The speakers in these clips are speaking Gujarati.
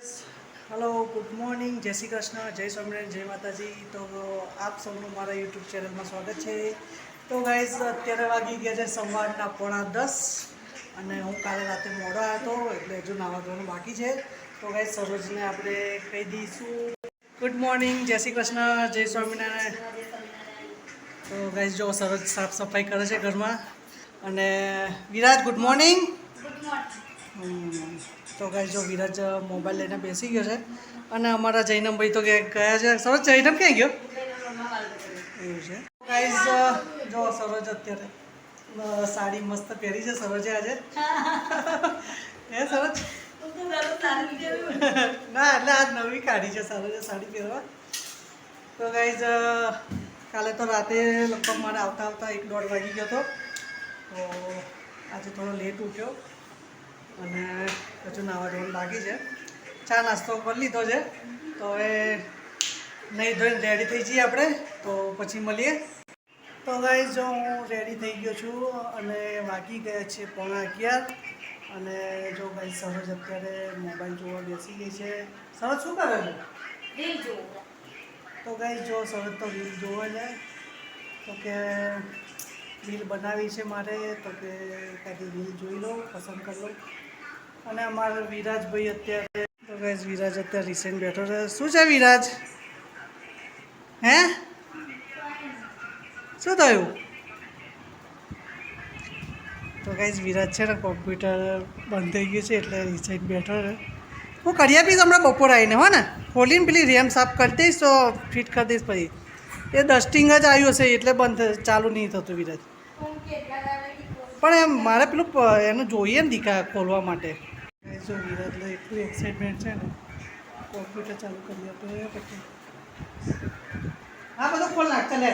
હલો ગુડ મોર્નિંગ જય શ્રી કૃષ્ણ જય સ્વામિનારાયણ જય માતાજી. તો આપ સૌનું મારા યુટ્યુબ ચેનલમાં સ્વાગત છે. તો ગાઈઝ અત્યારે વાગી ગયા છે સવારના પોણા દસ અને હું કાલે રાતે મોડો આવ્યો હતો એટલે હજુ નાવા ધોવાનું બાકી છે. તો ગાઈઝ સરોજને આપણે કહી દઈશું. ગુડ મોર્નિંગ જય શ્રી કૃષ્ણ જય સ્વામિનારાયણ. તો ગાઈઝ જો સરોજ સાફ સફાઈ કરે છે ઘરમાં. અને વિરાજ ગુડ મોર્નિંગ હમ, તો ગાઈઝ જો વિરાજ મોબાઈલ લઈને બેસી ગયો છે. અને અમારા જૈનમભાઈ તો ક્યાંક ગયા છે. સરોજ જૈનમ ક્યાં ગયો? એવું છે. ગાઈઝ જો સરોજ અત્યારે સાડી મસ્ત પહેરી છે સરોજે આજે. હે સરોજ? ના એટલે આજ નવી કાઢી છે સરોજે સાડી પહેરવા. તો ગાઈઝ કાલે તો રાતે લગભગ મારે આવતા આવતા એક દોઢ વાગી ગયો હતો. તો આજે થોડો લેટ ઉઠ્યો. અને હજુ નાવા ધોવાનું બાકી છે. ચા નાસ્તો કરી લીધો છે. તો હવે નહીં ધોઈને રેડી થઈ જઈએ આપણે. તો પછી મળીએ. તો ગાઈઝ જો હું રેડી થઈ ગયો છું અને વાગી ગયા છે પોણા અગિયાર. અને જો ભાઈ સરોજ અત્યારે મોબાઈલ જોવા બેસી ગઈ છે. સરોજ શું કરે છે? તો ગાઈ જો સરોજ તો રીલ જોવા જાય તો કે રીલ બનાવી છે મારે, તો કે કાંઈક રીલ જોઈ લઉં, પસંદ કરી લઉં. અને અમારા વિરાજભાઈ અત્યારે, તો ગાઈઝ વિરાજ અત્યારે રિસેન્ટ બેઠો છે. શું છે વિરાજ? હે? શું થયું? તો ગાઈઝ વિરાજ છે ને કોમ્પ્યુટર બંધ થઈ ગયું છે, એટલે રિસેન્ટ બેઠો છે. હું કરી આપીશ હમણાં બપોર આવીને, હો ને? ખોલીને પેલી રેમ સાફ કરી દઈશ તો ફિટ કરી દઈશ પછી. એ ડસ્ટિંગ જ આવ્યું હશે, એટલે બંધ ચાલુ નહીં થતું વિરાજ. પણ એમ મારે પેલું એનું જોઈએ ને દીકા ખોલવા માટે. જો વિરાટને એટલું એક્સાઇટમેન્ટ છે ને. કોમ્પ્યુટર ચાલુ કરી આપે, પછી. હા, બધું ખોલ નાખ, ચાલે.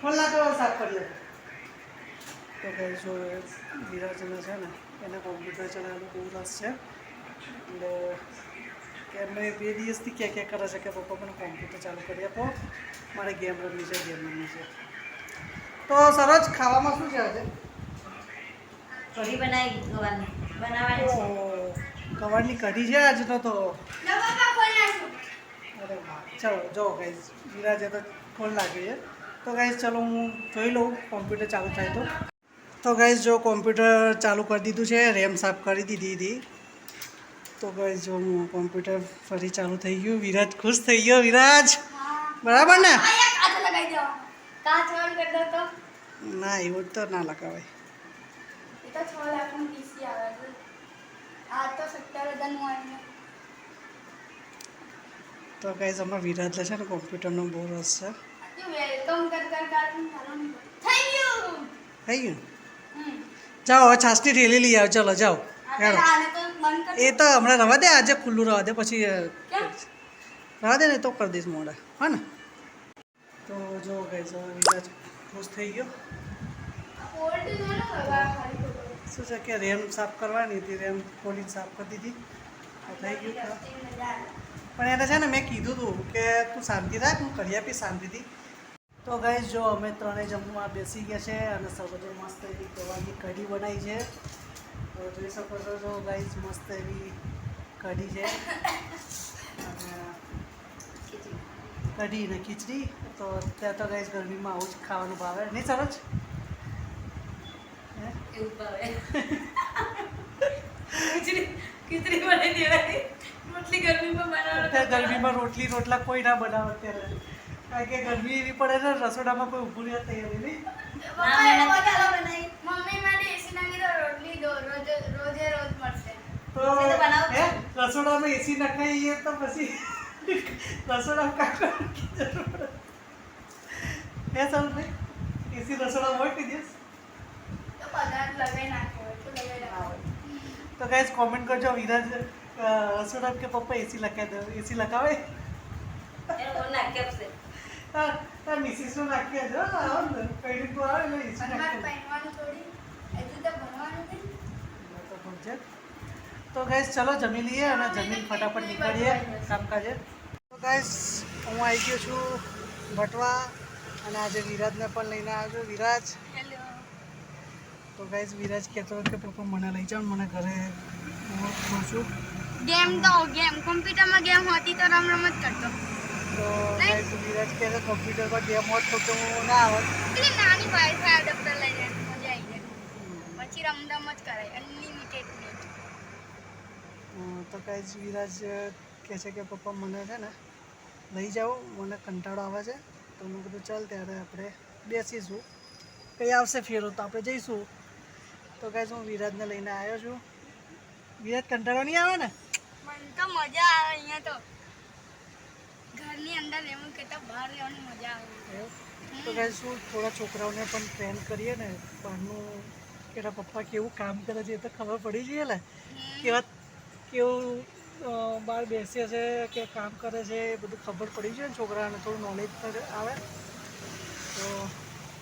ખોલ નાખો સાફ કરી તો ભાઈ જો વિરાજને છે ને, એને કોમ્પ્યુટર ચલાવવાનું બહુ રસ છે. એટલે એમને બે દિવસથી ક્યાં ક્યાં કરે છે કે પપ્પા મને કોમ્પ્યુટર ચાલુ કરી આપો. મારે ગેમ રમવી છે ગેમ રમવી છે. તો સરસ ખાવામાં શું છે આજે? કઢી બનાવી ગવાની બનાવવાની છે. ઓહો, ગવારની કઢી છે આજે તો અરે વાહ ચલો જો ગાઈઝ વિરાજે તો ખોલ લાગે છે. તો ગાઈસ ચલો હું જોઈ લઉં કોમ્પ્યુટર ચાલુ થાય તો. તો ગાઈસ જો કોમ્પ્યુટર ચાલુ કરી દીધું છે રેમ સાફ કરી દીધી હતી. તો ગાઈસ જો હું કોમ્પ્યુટર ફરી ચાલુ થઈ ગયું વિરાજ ખુશ થઈ ગયો વિરાજ. બરાબર ને? કાચ વાળ દો તો ના એવું તો ના લગાવાય. એ તો છ લાખનું પીસી આવે છે. આ તો સત્તર હજારનું આવીને તો ગાઈઝ અમારા વિરાજને છે ને કોમ્પ્યુટરનો બહુ રસ છે. વેલકમ કર કર કાર્ટૂન થઈ ગયું! થઈ ગયું? જાઓ હવે છાસની રેલી લઈ આવો ચલો જાઓ. હેડો. કર એ તો હમણાં રવા દે આજે ખુલ્લું રવા દે પછી? રવા દે ને તો કરી દઈશ મોડા હા ને? તો જો ગઈ તો વિરાજ ખુશ થઈ ગયો. શું છે કે રેમ સાફ કરવાની હતી રેમ ખોલીને સાફ કરી દીધી થઈ ગયું. પણ એને છે ને મેં કીધું હતું કે તું શાંતિ રાખ, હું કરી આપી શાંતિથી તો ગાઈઝ જો અમે ત્રણેય જમવા બેસી ગયા છે અને સૌથી મસ્ત એવી ગવાની કઢી બનાવી છે તો જોઈ શકો છો, જો ગાઈઝ મસ્ત એવી કઢી છે અને કઢી ને ખીચડી તો અત્યારે તો ગાય ગરમીમાં આવું જ ખાવાનું ભાવે. નહીં સરસ? હે? એવું ભાવે. ખીચડી બનાવી દેવાની. રોટલી ગરમીમાં બનાવવાનો ગરમીમાં રોટલી રોટલા કોઈ ના બનાવે અત્યારે. કારણ કે ગરમી એવી પડે ને રસોડામાં કોઈ ઊભું રહ્યા તૈયારી નહીં. મમ્મી માટે એસી નાખી રોટલી રોજે રોજ મળશે. તો રસોડામાં એસી નખાઈએ તો પછી રસોડામાં કાકા હે ચાલ ભાઈ એસી રસોડા કે દિવસ તો નાખ્યો તો ના તો ગાઈઝ કોમેન્ટ કરજો વિરાજ રસોડા કે પપ્પા એસી લખાવી દો એસી લખાવે હા હા મિસિસનું નાખી દો આવો ને કઈ રીતનું આવે ને એસી તો તો. તો ગાઈસ ચલો જમી લઈએ અને જમીન ફટાફટ નીકળીએ. કામકાજે. તો ગાઈસ હું આવી ગયો છું ભટવા અને આજે વિરાજને પણ લઈને આવ્યો છું. વિરાજ? તો ગાઈસ વિરાજ કહેતો હતો કે પપ્પા મને લઈ જાઓ મને ઘરે હું છું ગેમ તો ગેમ કોમ્પ્યુટરમાં ગેમ હોતી તો રમ રમ જ કરતો. તો ગાઈસ વિરાજ કહે છે કોમ્પ્યુટર પર ગેમ હોત તો હું ના આવત એટલે નાની વાઈફાઈ એડપ્ટર લઈને મજા આવી જાય પછી રમ રમ જ કરાય. અનલિમિટેડ નેટ તો ગાઈસ વિરાજ કહે છે કે પપ્પા મને છે ને લઈ જાઓ મને કંટાળો આવે છે. તો મેં કીધું ચાલ ત્યારે આપણે બેસીશું કંઈ આવશે ફેરો તો આપણે જઈશું. તો ગાઈસ હું વિરાજને લઈને આવ્યો છું. વિરાજ કંટાળો નહીં આવે ને? મને તો મજા આવે અહીંયા તો. ઘરની અંદર રહેવું કરતાં બહાર રહેવાની મજા આવે. તો કાંઈ શું થોડા છોકરાઓને પણ ટ્રેન કરીએ ને? બહારનું કે એના પપ્પા કેવું કામ કરે છે એ તો ખબર પડી જઈએ ને? કેવા કેવું બહાર બેસે છે કે કામ કરે છે એ બધું ખબર પડી છે ને છોકરાને થોડું નોલેજ આવે. તો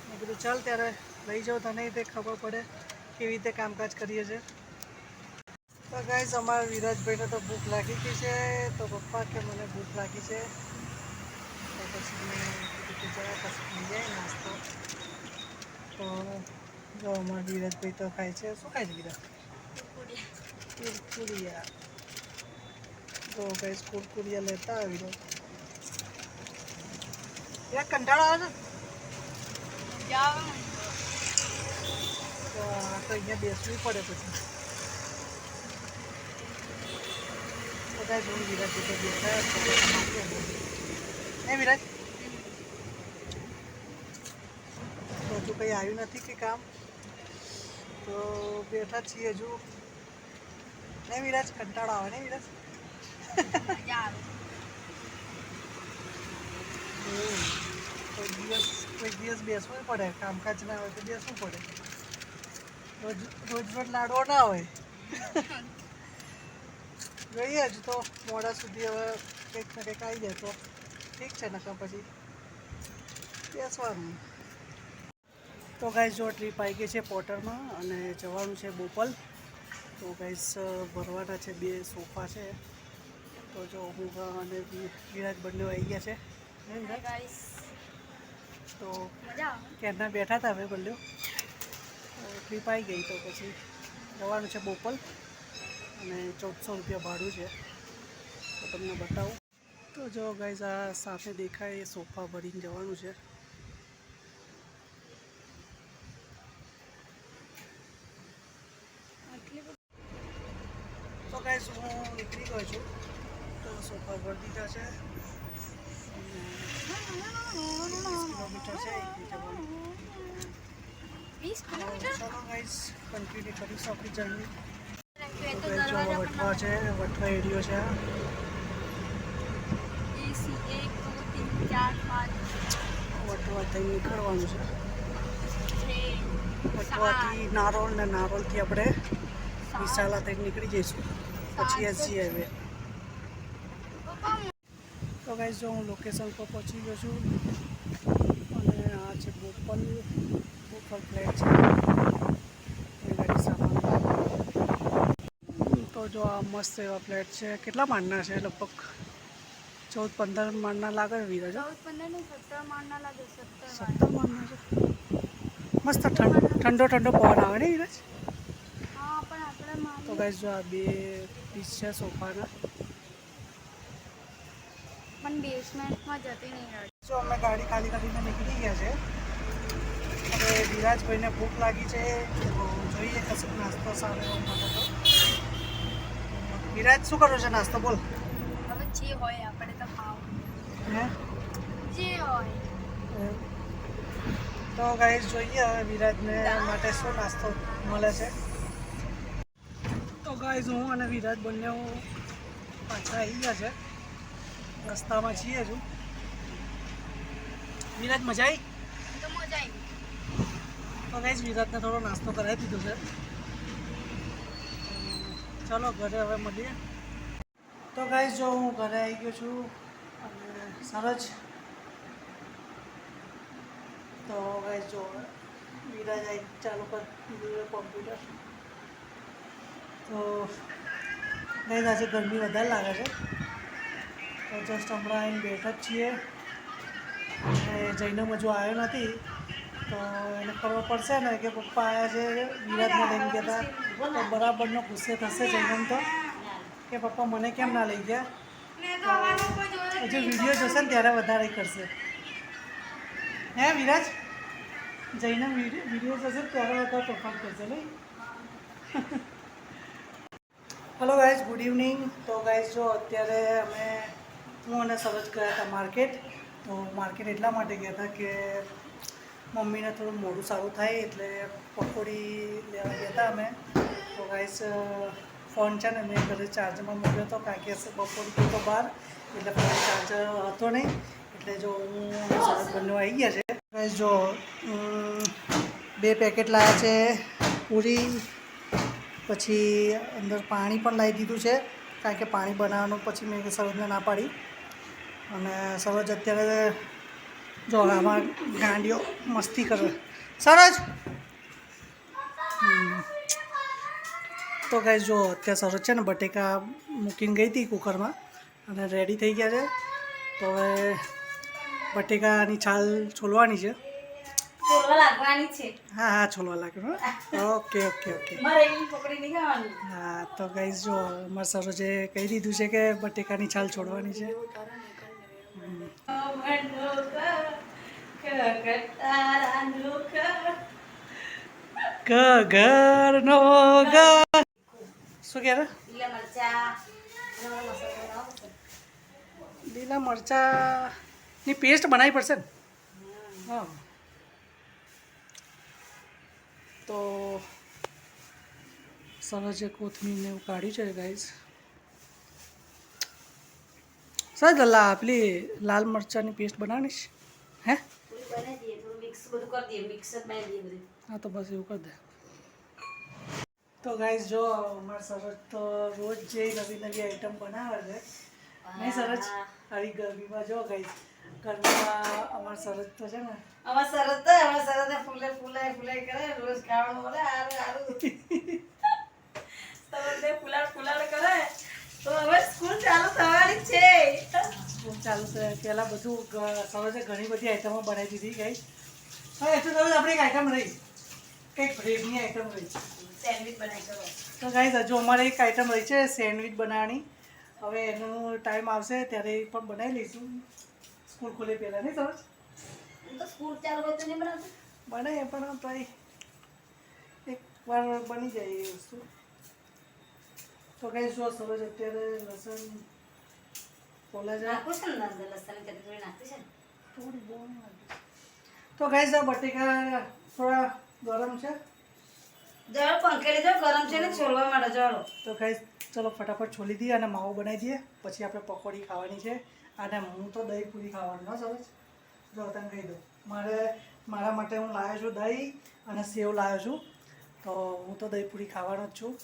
મેં કીધું ચાલ ત્યારે લઈ જાઉં તને તે ખબર પડે કેવી રીતે કામકાજ કરીએ છીએ તો ગાઈઝ અમારા વિરાજભાઈને તો ભૂખ લાગી ગઈ છે તો પપ્પા કે મને ભૂખ લાગી છે. તો પછી મેં કીધું કે જરા પછી ખાઈ જાય નાસ્તો. તો જો અમારા વિરાજભાઈ તો ખાય છે. શું ખાય છે વિરાજ કુરકુરિયા તો કઈ કુરકુરિયા લેતા આવી રહ્યો કંટાળો આવે છે? તો અહીંયા બેસવું પડે પછી. બધા કાંઈ જોઉં વિરાજ તો બેઠા વિરાજ હજુ કંઈ આવ્યું નથી કે કામ? તો બેઠા છીએ હજુ. નહીં વિરાજ કંટાળો આવે ને વિરાજ. કોઈ દિવસ કોઈ દિવસ બેસવું પડે, કામકાજ ના હોય તો બેસવું પડે. રોજ રોજ લાડવો ના હોય. જોઈએ હજુ તો, મોડા સુધી હવે કંઈક ને આવી જાય તો. ઠીક છે, નકર પછી બેસવાનું. તો ગાઈઝ જો ટ્રીપ આવી ગઈ છે પોર્ટરમાં અને જવાનું છે બોપલ. તો ગાઈઝ ભરવાના છે બે સોફા છે. તો જો હું અને વિરાજ બંને આવી ગયા છે. તો ક્યારના બેઠા હતા અમે બંને? ટ્રીપ આવી ગઈ તો પછી જવાનું છે બોપલ અને ચૌદસો રૂપિયા ભાડું છે. તો તમને બતાવું. તો જો ગાઈઝ આ સાથે દેખાય એ સોફા ભરીને જવાનું છે. તો ગાઈઝ હું નીકળી ગયો છું. તો સોફા છે કિલોમીટર છે વીસ કિલોમીટર? ચાલો ગાઈઝ કન્ટિન્યુ કરીશું આપણી જર્ની વટવા છે. વટવા એરિયો છે. વટવા નીકળવાનું છે. વટવાથી નારોલ ને નારોલથી આપણે વિશાલા થઈ નીકળી જઈશું. પછી એસજી હાઈવે તો ગાઈઝ જો હું લોકેશન પર પહોંચી ગયો છું અને આ છે બોપલ બોપલ ફ્લેટ છે. તો જો આ મસ્ત એવા ફ્લેટ છે. કેટલા માળના છે? લગભગ ચૌદ પંદર માળના લાગે છે વિરાજ ચૌદ પંદર ને સત્તર માળના છે મસ્ત ઠંડો ઠંડો ઠંડો પવન આવે ને વિરાજ? હા પણ આપણે તો ગાઈઝ જો આ બે પીસ છે સોફાના પણ બેસમેન્ટમાં જતી નહીં રહી જો અમે ગાડી ખાલી કરીને નીકળી ગયા છે. હવે વિરાજભાઈને ભૂખ લાગી છે તો જોઈએ કશું નાસ્તો તો. વિરાજ શું કરો છે નાસ્તો? બોલ. હવે જે હોય આપણે તો ખાવ હે? જે હોય. તો ગાઈઝ જોઈએ હવે વિરાજને માટે શું નાસ્તો મળે છે. તો ગાઈઝ હું અને વિરાજ બંને પાછા આવી ગયા છે. રસ્તામાં છીએ હજુ. વિરાજ મજા આવી તો મજા આવી તો ગાઈઝ વિરાજને થોડો નાસ્તો કરાવી દીધો છે. ચાલો ઘરે હવે મળીએ. તો ગાઈઝ જો હું ઘરે આવી ગયો છું અને સરસ. તો ગાઈઝ જો વિરાજ આવી ચાલુ કરી દીધું કોમ્પ્યુટર તો ગાઈઝ આજે ગરમી વધારે લાગે છે. તો જસ્ટ હમણાં આવીને બેઠા જ છીએ. અને જઈને હજુ આવ્યો નથી. તો એને ખબર પડશે ને કે પપ્પા આવ્યા છે વિરાટને લઈને ગયા હતા. તો બરાબરનો ગુસ્સે થશે જૈનમ તો. કે પપ્પા મને કેમ ના લઈ ગયા? હજુ વીડિયો જોશે ને ત્યારે વધારે કરશે. હે વિરાજ? જઈને વીડિયો વીડિયો જોશે ત્યારે વધારે તોફાન કરશે નહીં? હલો ગાઈઝ ગુડ ઇવનિંગ તો ગાઈઝ જો અત્યારે અમે હું અને સરોજ ગયા હતા માર્કેટ. તો માર્કેટ એટલા માટે ગયા હતા કે મમ્મીને થોડું મોડું સારું થાય એટલે પકોડી લેવા ગયા હતા અમે. તો ગાઈઝ ફોન છે ને મેં ઘરે ચાર્જમાં મૂક્યો હતો કારણ કે બપોર તો બહાર. એટલે ફોન ચાર્જર હતો નહીં. એટલે જો હું સરસ બંને આવી ગયા છે. ગાઈઝ જો બે પેકેટ લાવ્યા છે પૂરી. પછી અંદર પાણી પણ લાવી દીધું છે. કારણ કે પાણી બનાવવાનું પછી મેં સરોજને ના પાડી. અને સરોજ અત્યારે જો આમાં ગાંડીઓ મસ્તી કરે. સરોજ. તો ગાઈઝ જો અત્યારે સરોજ છે ને બટેકા મૂકીને ગઈ હતી કુકરમાં અને રેડી થઈ ગયા છે. તો હવે બટેકાની છાલ છોલવાની છે. હા હા છોલવા લાગ્યું. Okay okay okay. હા તો ગાઈઝ જો અમારા સરોજે કહી દીધું છે કે બટેકાની છાલ છોડવાની છે. ઘર નો શું લીલા મરચા મરચાની પેસ્ટ બનાવી પડશે ને હા તો સરસ કોથમીરને એવું કાઢ્યું છે ગાઈઝ સર ગલ્લા પેલી લાલ મરચાંની પેસ્ટ બનાવીશ. હે? હા તો બસ એવું કરી દે. તો ગાઈઝ જો મારા સરસ તો રોજ જે નવી નવી આઈટમ બનાવે છે નહીં સરસ? આવી ગરમીમાં જો ગાઈઝ ગરમીમાં અમારા સરસ તો છે ને અમાર સરસ તો અમાર સરસ ફૂલે ફૂલે ફૂલે કરે રોજ ખાવાનું મળે હારું હારું. સરસ ફૂલાડ ફૂલાડ કરે તો હવે સ્કૂલ ચાલુ થવાની છે. સ્કૂલ ચાલુ છે. પહેલાં બધું સરસે ઘણી બધી આઈટમો બનાવી દીધી ગઈ હવે એટલું તમે આપણે એક આઈટમ રહી. કંઈક બ્રેડની આઈટમ રહી. સેન્ડવિચ બનાવી કરો તો ગાઈઝ હજુ અમારે એક આઈટમ રહી છે સેન્ડવિચ બનાવવાની. હવે એનો ટાઈમ આવશે ત્યારે એ પણ બનાવી લઈશું. સ્કૂલ ખોલે પહેલાં નહીં સરસ તો સ્કૂલ ચાલુ હોય તો નહીં બનાવતું. બનાવીએ પણ ભાઈ એક વાર બની જાય એ વસ્તુ. તો કઈ શું સરોજ અત્યારે લસણ નાખી. તો ગાઈઝ આ બટેકા થોડા ગરમ છે જળ પંખે લીધો ગરમ છે ને છોલવા માટે જળો તો ગાઈઝ ચલો ફટાફટ છોલી દઈએ અને માવો બનાવી દઈએ પછી આપણે પકોડી ખાવાની છે અને હું તો દહીં પૂરી ખાવાની હા સરોજ જો તને કહી દઉં મારે મારા માટે હું લાવ્યો છું દહીં અને સેવ લાવ્યો છું તો હું તો દહીં પૂરી ખાવાનો જ છું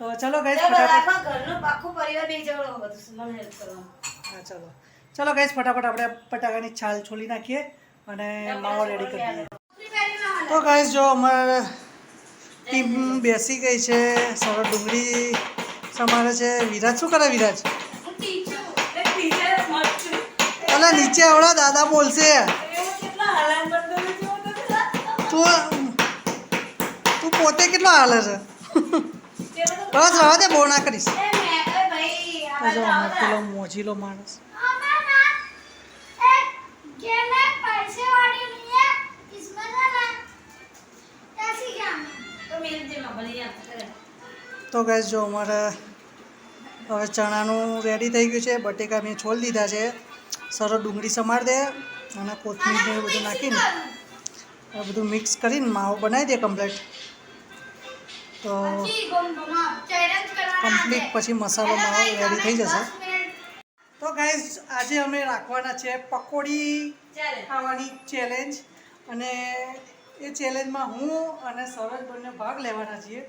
તો ચલો ગઈ ઘરનું આખું પરિવાર બે જણ બધું મને હેલ્પ કરવાનું હા ચલો. ચલો ગઈ ફટાફટ આપણે ફટાકાની છાલ છોલી નાખીએ અને માવો રેડી કરી દઈએ તો ગાઈઝ જો અમારે ટીમ બેસી ગઈ છે સરળ ડુંગળી સમારે છે. વિરાજ શું કરે વિરાજ? અલા નીચે આવડા દાદા બોલશે. તું તું પોતે કેટલો હાલે છે? બસ હવે તે બહુ ના કરીશ. પેલો મોજીલો માણસ. તો મેં જે અમારે હવે ચણાનું રેડી થઈ ગયું છે. બટેકા મેં છોલ દીધા છે. સરળ ડુંગળી સમાર દે અને કોથમીર બધું નાખીને બધું મિક્સ કરીને માવો બનાવી દે કમ્પ્લીટ તો કમ્પ્લીટ પછી મસાલો માવો રેડી થઈ જશે. તો ગાઈઝ આજે અમે રાખવાના છે પકોડી ખાવાની ચેલેન્જ અને એ ચેલેન્જમાં હું અને સરસ બંને ભાગ લેવાના છીએ.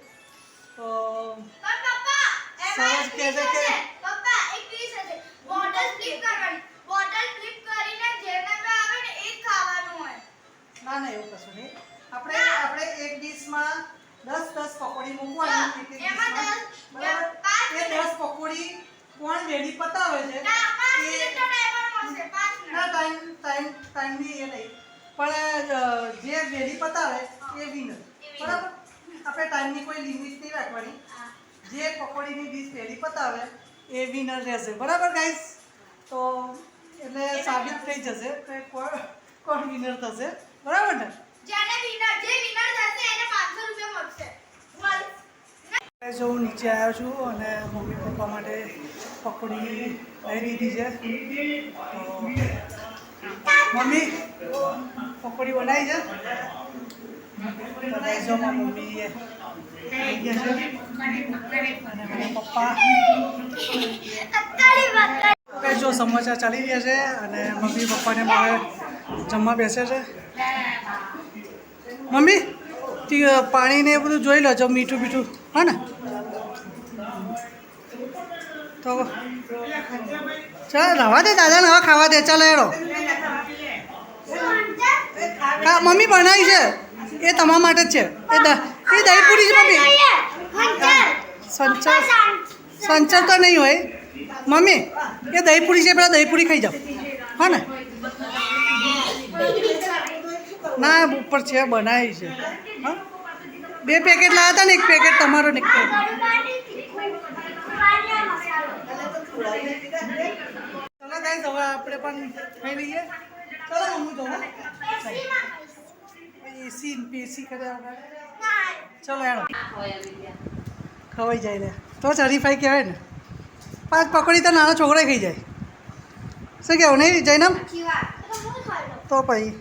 તો સરસ કહે છે કે ના ના એવું કશું નહીં. આપણે આપણે એક ડીશમાં દસ દસ પકોડી મૂકવાની. દસ, બરાબર? એ દસ પકોડી કોણ વેડી પતાવે છે? ના ટાઈમ ટાઈમ ટાઈમની એ નહીં. પણ જે વેડી પતાવે એ વિનર બરાબર? આપણે ટાઈમની કોઈ લિમિટ નહીં રાખવાની. જે પકોડીની ડીશ પહેલી પતાવે એ વિનર રહેશે. બરાબર ગાઈસ તો એટલે સાબિત થઈ જશે કે કોણ કોણ વિનર થશે. બરાબર ને? જેને વિનર જે વિનર થશે એને 500 રૂપિયા મળશે. મળ હું નીચે આવ્યો છું અને મમ્મી પપ્પા માટે પકોડી લઈ લીધી છે. તો મમ્મી પકોડી બનાવી છે? બનાવી જો મારી મમ્મી આવી ગયા છે. અને પપ્પા જો સમાચાર ચાલી રહ્યા છે અને મમ્મી પપ્પાને મારે જમવા બેસે છે. મમ્મી પાણી ને એ બધું જોઈ લેજો, મીઠું મીઠું હા ને? તો ચાલ, રવા દે દાદાને હવે ખાવા દે, ચાલો એડો હા મમ્મી બનાવી છે. એ તમારા માટે જ છે. એ એ દહીં પૂરી છે, મમ્મી. સંચર સંચર તો નહીં હોય. મમ્મી, એ દહીં પૂરી છે, પેલા દહીં પૂરી ખાઈ જાઓ. હા ને? ના ઉપર છે બનાવી છે. હા? બે પેકેટ લાવ્યા હતા ને એક પેકેટ તમારો ને એક ચલો ગાઈસ હવે આપણે પણ ખાઈ લઈએ. ચલો મમ્મી તો એસી પેસી કર્યા ચલો યાર ખવાઈ જાય ને તો જ હરીફાઈ કહેવાય ને. પાંચ પકોડી તો નાના છોકરા ખાઈ જાય. શું કહેવું નહીં જઈને તો પછી મારે તો 10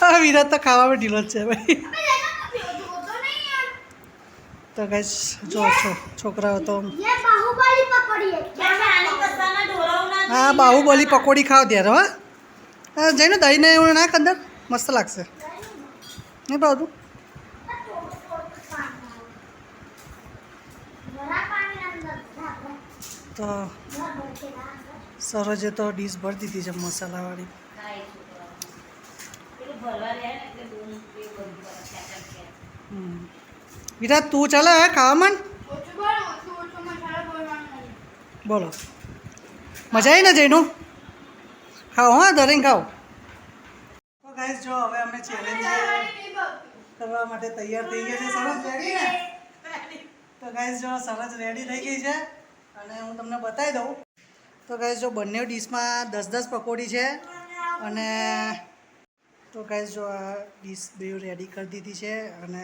હા વિરાટ તો ખાવામાં ઢીલો જ છે ભાઈ. તો કઈ જો છો, છોકરાઓ તો હા, બાહુબલી પકોડી ખાવ ત્યારે, હા. જઈને દહીં ને એવું નાખ અંદર. મસ્ત લાગશે. નહીં ભાવતું તો? સરોજે તો ડીશ ભરી દીધી છે મસાલાવાળી. વિરાટ, તું ચાલે હે ખાવા બોલ. મજા આવી ને જઈનું ખાઓ હા દરેક ખાઓ. તો ગાઈસ જો હવે અમે ચેલેન્જ કરવા માટે તૈયાર થઈ ગયા છે. સરસ રેડી ને? તો ગાઈસ જો સરસ રેડી થઈ ગઈ છે. અને હું તમને બતાવી દઉં. તો ગાઈસ જો બંને ડીશમાં દસ દસ પકોડી છે. અને તો ગાઈઝ જો આ ડીશ બે રેડી કરી દીધી છે અને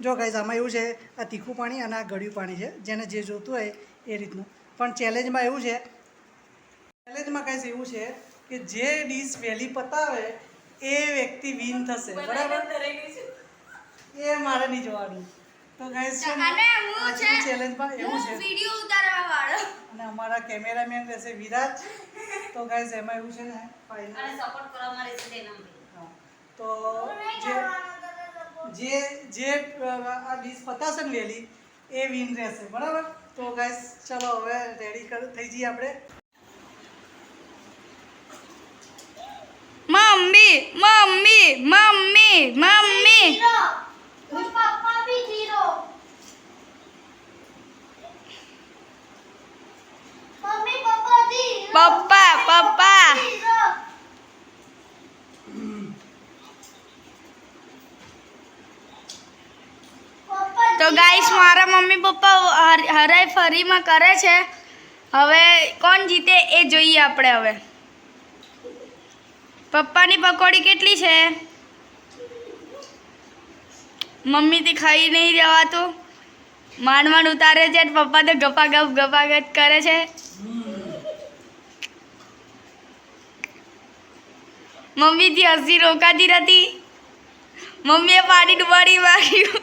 જો ગાઈઝ આમાં એવું છે આ તીખું પાણી અને આ ગળ્યું પાણી છે જેને જે જોતું હોય એ રીતનું. પણ ચેલેન્જમાં એવું છે ચેલેન્જમાં ગાઈઝ એવું છે કે જે ડીશ વહેલી પતાવે એ વ્યક્તિ વિન થશે. બરાબર? એ મારે નહીં જોવાનું. તો ગાઈઝ છે ચેલેન્જમાં એવું છે. વિડિયો ઉતારવા વાળો. અને અમારા કેમેરામેન રહેશે વિરાજ. તો ગાઈઝ એમાં એવું છે ને અને ફાઇનલ સપોર્ટ કરવા છે તેના. તો જે જે જે આ ડીશ પતાશે ને વહેલી એ વિન રહેશે. બરાબર? તો ગાઈસ ચલો હવે રેડી કર થઈ જઈએ આપણે. Mummy mummy mummy mummy. Papa papa તો ગાઈસ મારા મમ્મી પપ્પા હરાય ફરીમાં કરે છે. હવે કોણ જીતે એ જોઈએ આપણે હવે. પપ્પાની પકોડી કેટલી છે? મમ્મીથી ખાઈ નહીં જવાતું. માંડ માંડ ઉતારે છે પપ્પા તો ગપાગપ ગપાગપ કરે છે. મમ્મીથી હસી રોકાતી નથી. મમ્મીએ પાણી ડુબાડી માર્યું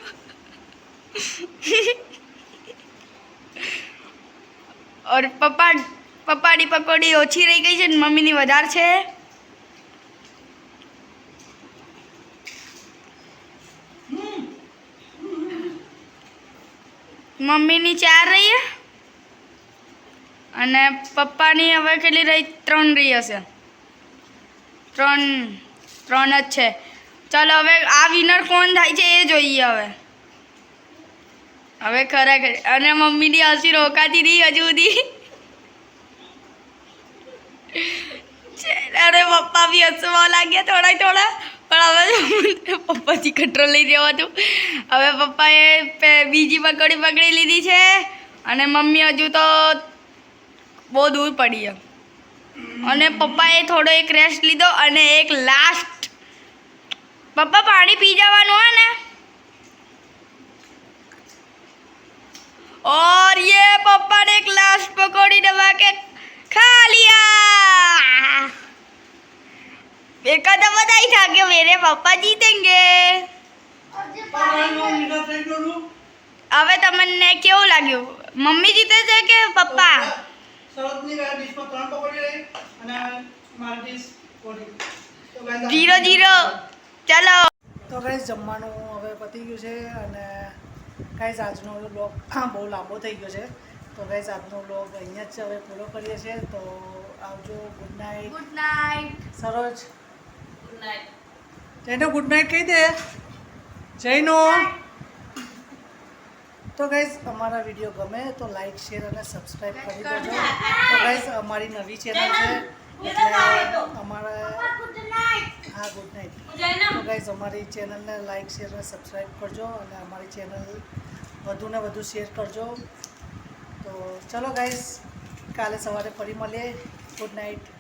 ઓર પપ્પા પપ્પાની પકોડી ઓછી રહી ગઈ છે ને મમ્મીની વધારે છે? મમ્મીની ચાર રહી અને પપ્પાની હવે કેટલી રહી? ત્રણ રહી હશે. ત્રણ ત્રણ જ છે. ચાલો હવે આ વિનર કોણ થાય છે એ જોઈએ હવે. હવે ખરેખર અને મમ્મીની હસી રોકાતી રહી હજુ સુધી. અરે પપ્પા બી હસવા લાગ્યા થોડા થોડા. પણ હવે પપ્પાથી કંટ્રોલ લઈ જવાતું હવે પપ્પાએ બીજી પકડી પકડી લીધી છે. અને મમ્મી હજુ તો બહુ દૂર પડી અને પપ્પાએ થોડો એક રેસ્ટ લીધો અને એક લાસ્ટ પપ્પા, પાણી પી જવાનું હે ને. और ये पप्पा ने एक लास्ट पकौड़ी दबा के खा लिया एक कदम बताई था कि मेरे पापा जीतेंगे और जो પાવાનું મીઠા થઈ ગયું હવે તમને કેવું લાગ્યું મમ્મી જીતે છે કે પપ્પા શરદની આ ડીશમાં ત્રણ પકોડી રહી અને મારી ડીશ કોડી તો guys, આ- જીરો જીરો ચલો તો ગાઈઝ જમવાનું હવે પતી ગયું છે અને ગાઈઝ આજનો બ્લોગ બહુ લાંબો થઈ ગયો છે. તો ગાઈઝ આજનો બ્લોગ અહીંયા જ હવે પૂરો કરીએ છીએ. તો આવજો good night. Good night. Saroj. Good night. જૈનો ગુડ નાઇટ કહી દે. જૈનો તો ગાઈઝ અમારા વીડિયો ગમે તો લાઈક શેર અને સબસ્ક્રાઈબ કરી દેજો. તો ગાઈઝ અમારી નવી ચેનલ છે. એટલે અમારા હા ગુડ નાઇટ તો ગાઈઝ અમારી ચેનલને લાઈક શેર અને સબસ્ક્રાઈબ કરજો અને અમારી ચેનલ વધુને વધુ શેર કરજો. તો ચલો ગાઈઝ કાલે સવારે ફરી મળીએ. Good night